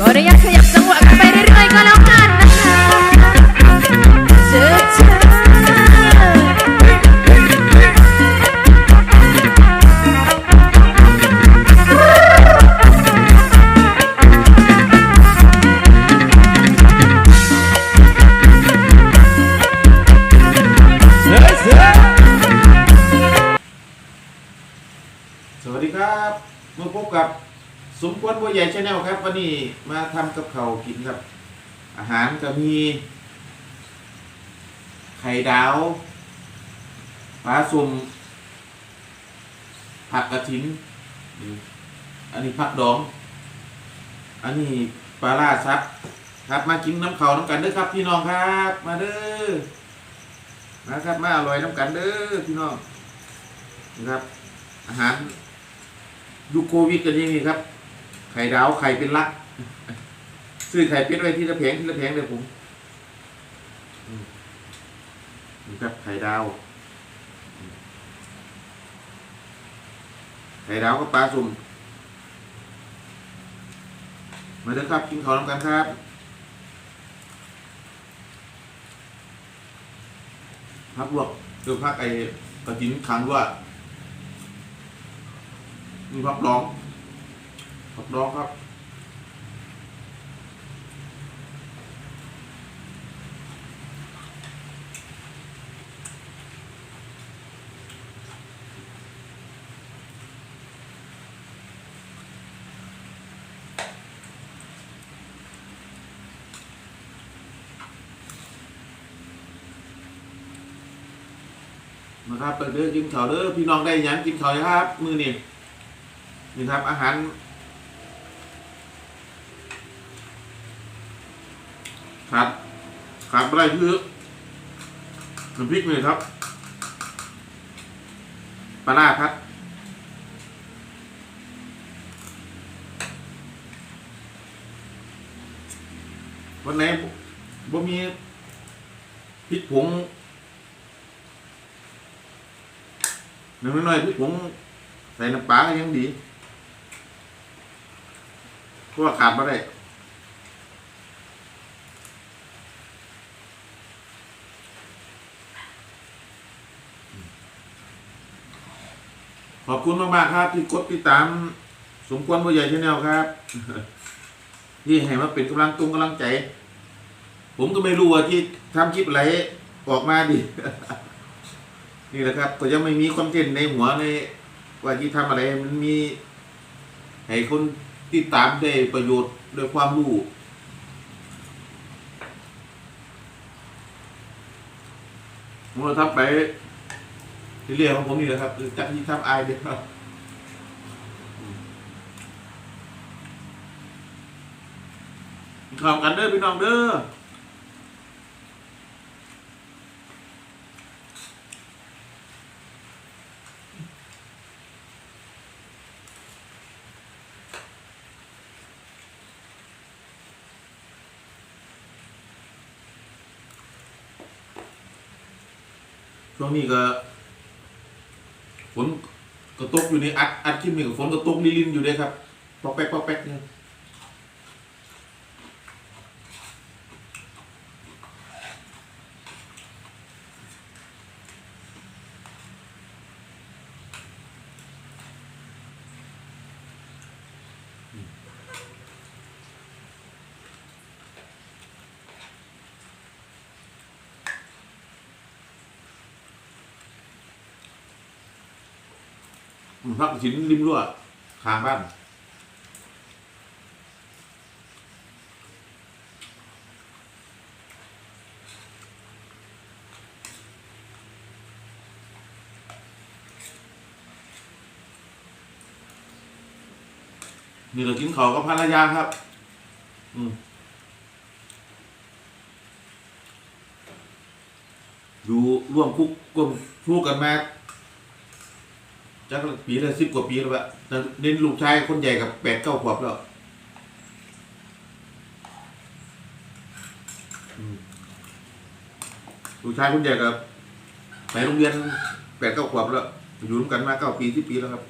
ก็ระยะขยับจังหวะกันไปเรื่อยๆก็แล้วกันนะคะเจอเจอเสือเสือสวัสดีครับมาพบกับ สมควรบัวใหญ่ชาแนลครับ วันนี้มาทำกับเขากินครับ อาหารก็มี ไข่ดาวปลาสุ่มผักกระถิน อันนี้ผักดอง อันนี้ปลาล่าซับครับมากินน้ำเขาน้ำกันเด้อครับ พี่น้องครับ มาเด้อนะครับมาอร่อยน้ำกันเด้อพี่น้องนะครับ อาหารยุคโควิดกันยังไงครับ ไข่ดาวไข่เป็นลัก ซื้อไข่เป็ดไว้ที่ละแผงที่ละแผงเดี๋ยผมนี่ครับไข่ดาว ไข่ดาวกับปลาสุ่มมาเด้อครับกินข้าวน้ำกันครับพักลวกคือพักไอ้กระถินขังด้วยมีพักร้อง พักร้องครับมาครับเปิดเด้อกินข้าวเด้อพี่น้องได้ยังกินข้าวครับ มือนี่นี่ครับอาหารขาดขาด อะไรคือน้ำพริกเลยครับปลาร้าครับวันไหนบ่มีพริกผงหนึ่งน้อยๆพี่ผมใส่น้ำปลาก็ยังดีเพราะว่าขาดมาได้ ขอบคุณมากๆครับ ที่กดติดตามสมควรผู้ใหญ่ชาแนลครับ ที่ให้มาเป็นกำลังตรงกำลังใจ ผมก็ไม่รู้ว่าที่ทำคลิปอะไรออกมาดีนี่แหละครับ ก็ยังไม่มีคอนเทนต์ในหัวในว่าที่ทำอะไรมันมี ให้คนติดตามได้ประโยชน์ด้วยความรู้ผมจะทำไป เรียกของผมนี่แหละครับจักที่ทำอายเดียวครับข่าวกันเด้อพี่น้องเด้อช่วงนี้ก็ กระตุกอยู่นี่อัดอัดคลิปนี่ก็ฝนกระตุกลิลินอยู่เลยครับปอกแป๊กปอกแป๊กเนี่ย พักชิ้นริมรั้วข้างบ้านนี่เรากินเขากับภรรยาครับ อืมอยู่ร่วมคุกร่วมคู่กันมา จักปีละสิบกว่าปีแล้วอะแต่เน้นลูกชายคนใหญ่กับแปดเก้าขวบแล้วลูกชายคนใหญ่กับไปโรงเรียนแปดเก้าขวบแล้ว อยู่ร่วมกันมาเก้าปีสิบปีแล้วครับ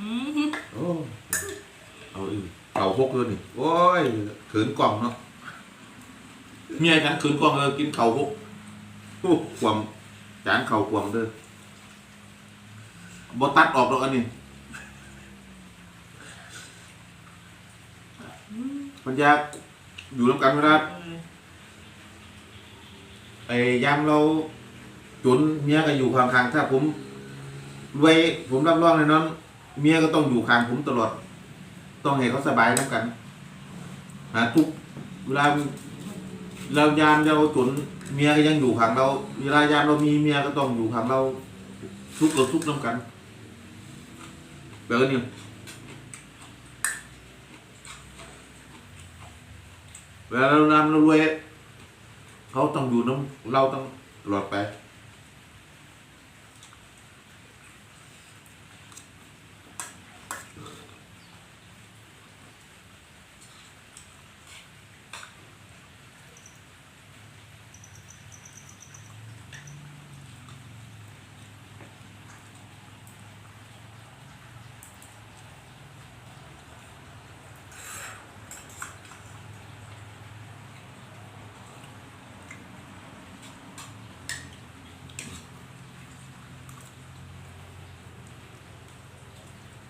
อืม โอ้เอาอีกเก่าพกเลยนี่โอ้ย ขืนกล่องเนาะเมียฉันขืนกล่องเลยกินเข่าพกโอ้ความจานเข่าความเด้อบ่ตัดออกหรอกอันนี้ปัญญาอยู่ร่วมกันเวลาไอ้ยามเราจนเมียก็อยู่ข้างๆถ้าผมรวยผมรับรองเลยน้องเมียก็ต้องอยู่ข้างผมตลอด ต้องให้เขาสบายน้ำกัน หาทุกเวลาเรายามเราจนเมียก็ยังอยู่ข้างเรา เวลายามเรามีเมียก็ต้องอยู่ข้างเราทุกข์เราทุกข์น้ำกันแบบนี้เวลาเรานำเรารวยเขาต้องอยู่น้ำเราต้องหลอดไป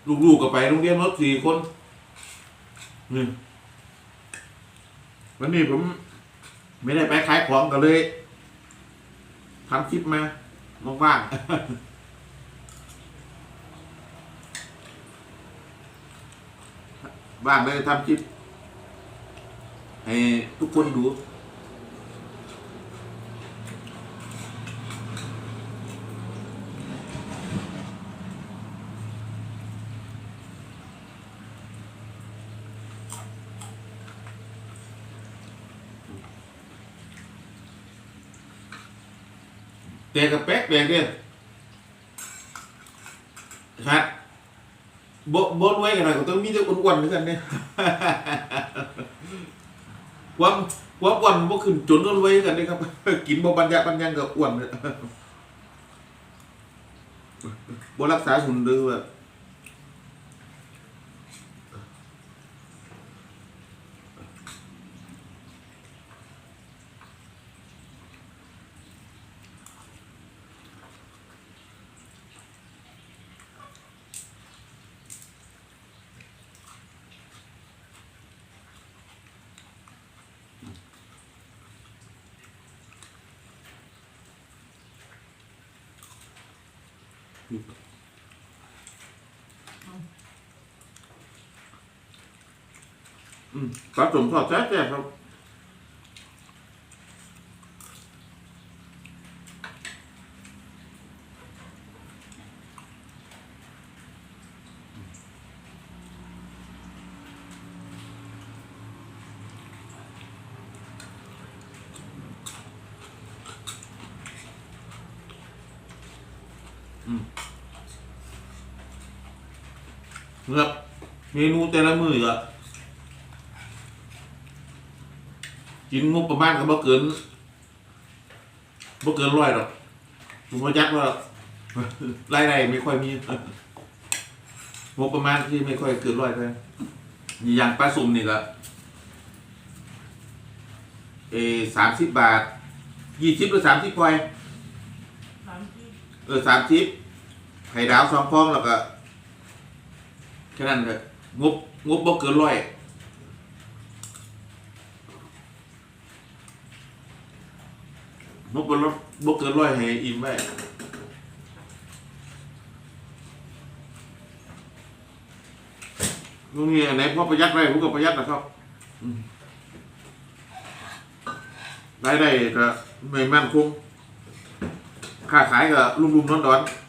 ลูกๆก็ไปโรงเรียนรถสี่คนนี่วันนี้ผม ไม่ได้ไปขายของกันเลยทำคลิปมาว่างๆว่างเลยทำคลิปให้ทุกคนดู แต่กับแป๊กแปลกเด้อครับบดบ่รวยกันหน่อยก็ต้องมีแต่อ้วนๆเหมือนกันเนี่ยความความอ้วนบ่ขึ้นจนกันไว้กันเด้ครับ กินบ่ปัญญาปัญญังก็อ้วนเลยบ่รักษาหุ่นเด้อแบบ อืมปลาสมทอดแซ่บๆครับ เงือบเมนูแต่ละมื้ออะกินงบประมาณก็บ่เกินบ่เกินร้อยหรอกผมว่ายักว่ารายได้ไม่ค่อยมีงบประมาณที่ไม่ค่อยเกินร้อยเลยอย่างปลาสุ่มนี่ก็เอสามสิบบาทยี่สิบหรือสามสิบพอยเออสามสิบไข่ดาวสองฟองแล้วก็ แค่นั้นเลยงบงบบ่เกินร้อยงบบ่ลดบ่เกินร้อยให้อิ่มไว้ตรงนี้อันไหนพ่อประหยัดได้ผมก็ประหยัดนะครับอืมรายได้ก็ไม่มั่นคงค่าขายก็รุ่มๆร้อนๆ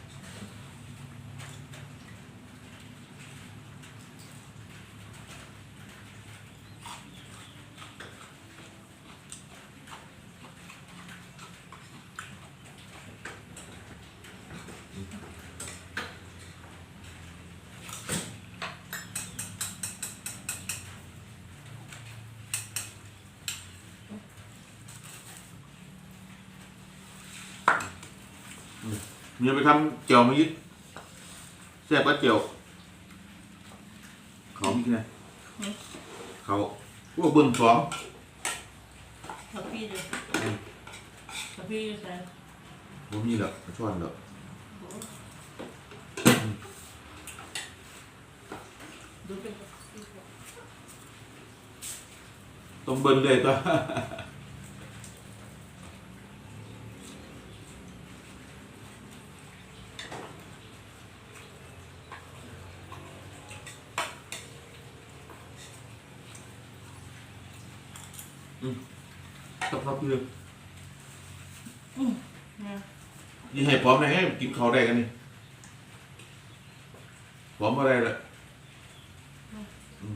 เนี่ยไปทำเจียวมายึดแซ่บป้าเจียวของที่ไหนเขาพวกบิ้งสอมเขาพี่ดูเขาพี่ดูแซ่ผมมีหรอกช่วนหรอต้องเบิ้งเลยตัว อืมครับครับพี่เลยนะยี่ให้พร้อมเลยให้กินข้าวได้กันนี่พร้อมอะไรเลยอืม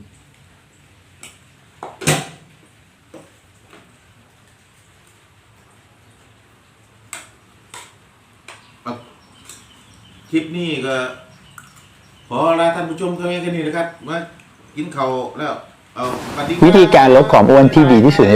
เอาคลิปนี้ก็ ขอลาท่านผู้ชมเท่านี้แค่นี้นะครับมากินข้าวแล้วเอาสวัสดีคบวิธีการลดความอ้วนที่ดีที่สุดใน